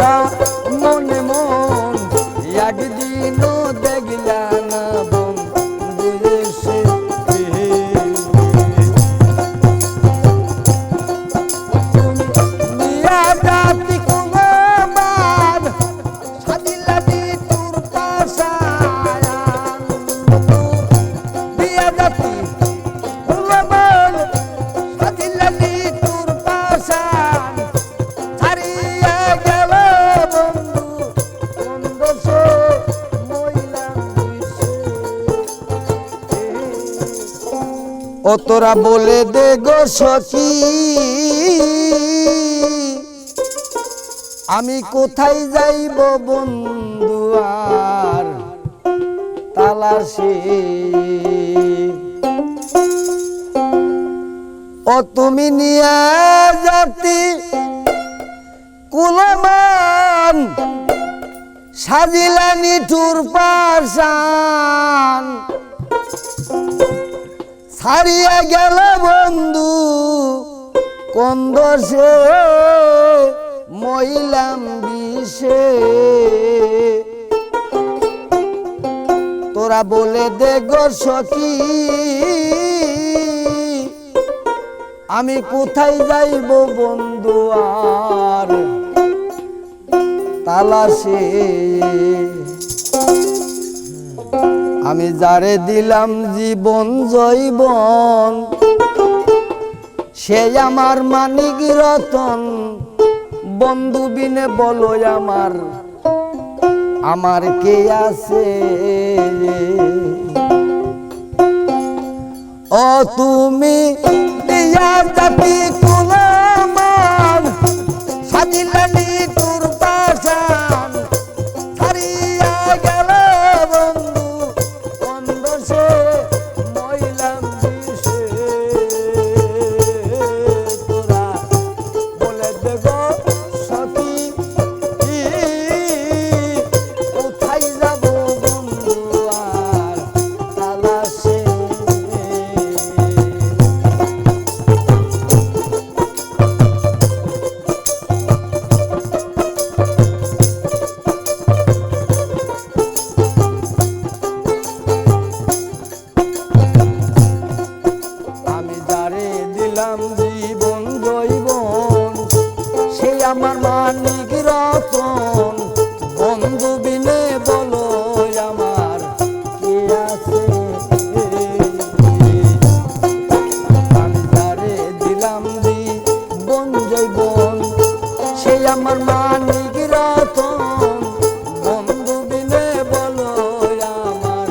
আশা ও তোরা বলে দে গো সখী। আমি কোথায় যাইব বন্ধু আর তালাশে? ও তুমি নিয়ে জাতি কুলমান সাজিলানি টুর ছাড়িয়ে গেল বন্ধু, কোন দোষে? মহিলাম বিষে। তোরা বলে দে গো আমি কোথায় যাইব বন্ধু আর তালাশে? আমি যারে দিলাম জীবন জৈবন, সে আমার মানিক রতন। বন্ধু বিনে বলো আমার আমার কে আছে? ও তুমি দিয়া সাজিলানি আমার মানিক রতন বন্ধু বিনে বলো আমার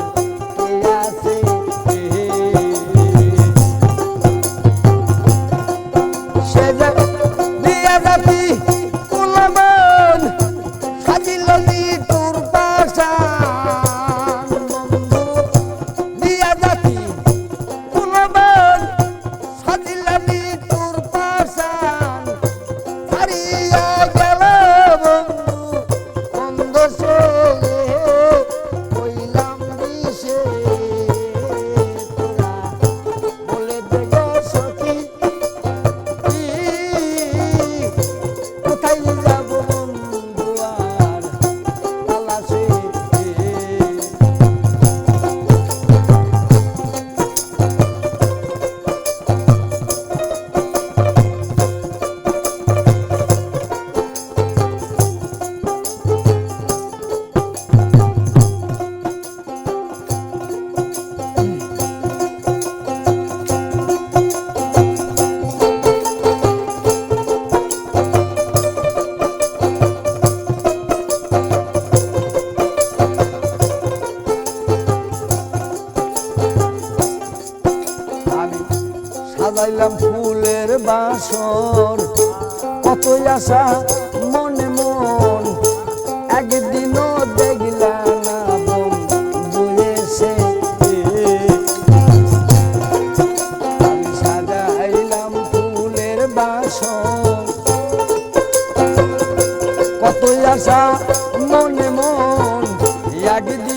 সাজাইলাম ফুলের বাসর। কত আশা, মনে মন, একদিনও দেখলাম ফুলের কত আশা, মনে মন একদিন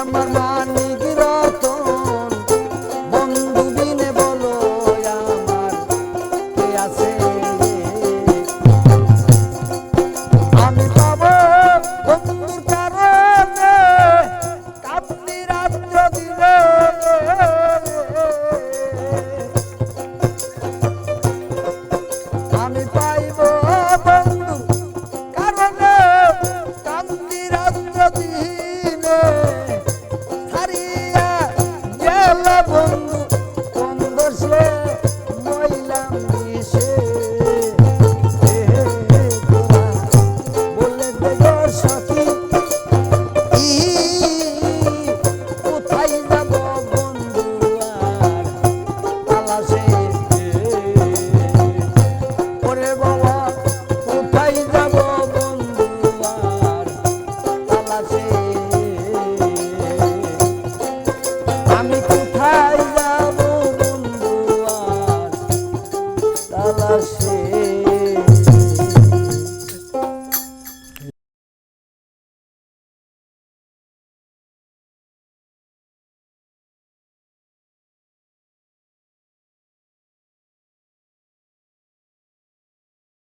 আমার মানিক রতন বন্ধু বিনে বলো আমার কে আছে? আমি পাব বন্ধুর কারণে, কাপনি রাত্র দিন আমি পাইব বন্ধু কারণে কান্দি রাত্র দিন